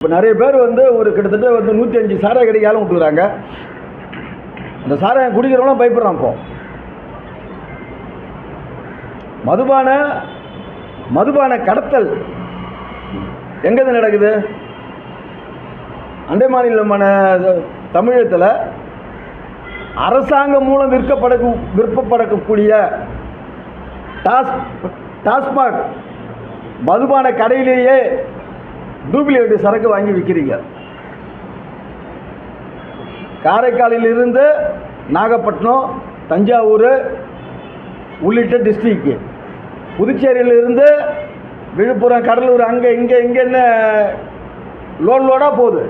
இப்போ நிறைய பேர் வந்து ஒரு கிட்டத்தட்ட வந்து நூற்றி அஞ்சு சாராய கடைக்கு ஏலம் விட்டுக்கிறாங்க அந்த சாராயம் குடிக்கிறவங்களாம் பயப்படுறான் இப்போ. மதுபான மதுபான கடத்தல் எங்கேருந்து நடக்குது? அண்டை மாநிலமான தமிழகத்தில் அரசாங்கம் மூலம் விற்கப்பட விற்பப்படக்கூடிய டாஸ் டாஸ்மாக் மதுபான கடையிலேயே டூப்ளிகேட் சரக்கு வாங்கி விற்கிறீங்க காரைக்காலிலிருந்து நாகப்பட்டினம் தஞ்சாவூர் உள்ளிட்ட டிஸ்ட்ரிக்கு புதுச்சேரியிலிருந்து விழுப்புரம் கடலூர் அங்கே இங்கே இங்கேன்னு லோன் லோடாக போகுது.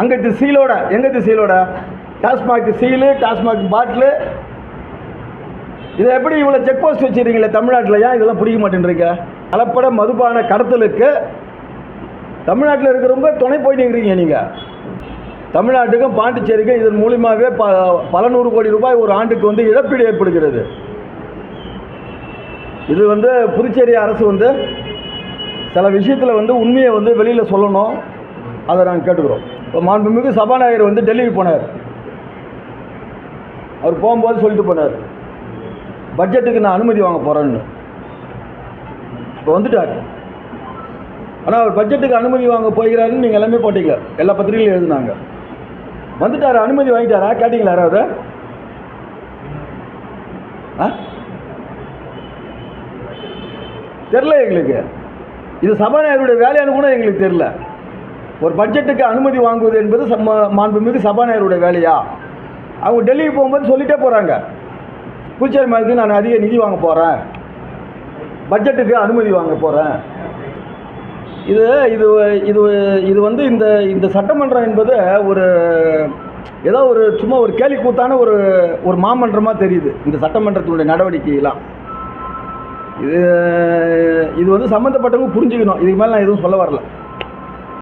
அங்கே சீலோட எங்கே சீலோட? TASMAC seal TASMAC bottle. இதை எப்படி இவ்வளோ செக் போஸ்ட் வச்சுருக்கீங்களே தமிழ்நாட்டில்? ஏன் இதெல்லாம் பிடிக்க மாட்டேன்றீங்க? கலப்பட மதுபான கடத்தலுக்கு தமிழ்நாட்டில் இருக்கிறவங்க துணை போயிட்டு இருக்கிறீங்க நீங்கள் தமிழ்நாட்டுக்கும் பாண்டிச்சேரிக்கும் இதன் மூலியமாகவே ப பல நூறு கோடி ரூபாய் ஒரு ஆண்டுக்கு வந்து இழப்பீடு ஏற்படுகிறது. இது வந்து புதுச்சேரி அரசு வந்து சில விஷயத்தில் வந்து உண்மையை வந்து வெளியில் சொல்லணும். அதை நாங்கள் கேட்டுக்கிறோம். இப்போ மாண்புமிகு சபாநாயகர் வந்து டெல்லிக்கு போனார். அவர் போகும்போது சொல்லிட்டு போனார். பட்ஜெட்டுக்கு நான் அனுமதி வாங்க போகிறேன்னு இப்போ வந்துட்டார். ஆனால் அவர் பட்ஜெட்டுக்கு அனுமதி வாங்க போகிறாருன்னு நீங்கள் எல்லாமே போட்டீங்க. எல்லா பத்திரிகையிலும் எழுதுனாங்க. வந்துட்டார் அனுமதி வாங்கிட்டாரா? கேட்டிங்களா யாராவது? ஆ? தெரில எங்களுக்கு. இது சபாநாயகருடைய வேலையானு கூட எங்களுக்கு தெரில ஒரு பட்ஜெட்டுக்கு அனுமதி வாங்குவது என்பது சம்ம மாண்புமிகு சபாநாயகருடைய வேலையா? அவங்க டெல்லிக்கு போகும்போது சொல்லிட்டே போகிறாங்க புதுச்சேரி மாநிலத்துக்கு நான் அதிக நிதி வாங்க போகிறேன் பட்ஜெட்டுக்கு அனுமதி வாங்க போகிறேன் இது இது இது இது வந்து இந்த இந்த சட்டமன்றம் என்பது ஒரு ஏதோ ஒரு சும்மா ஒரு கேலி கூத்தான ஒரு ஒரு மாமன்றமாக தெரியுது இந்த சட்டமன்றத்தினுடைய நடவடிக்கையெல்லாம். இது இது வந்து சம்மந்தப்பட்டவங்க புரிஞ்சுக்கணும். இதுக்கு மேலே நான் எதுவும் சொல்ல வரல.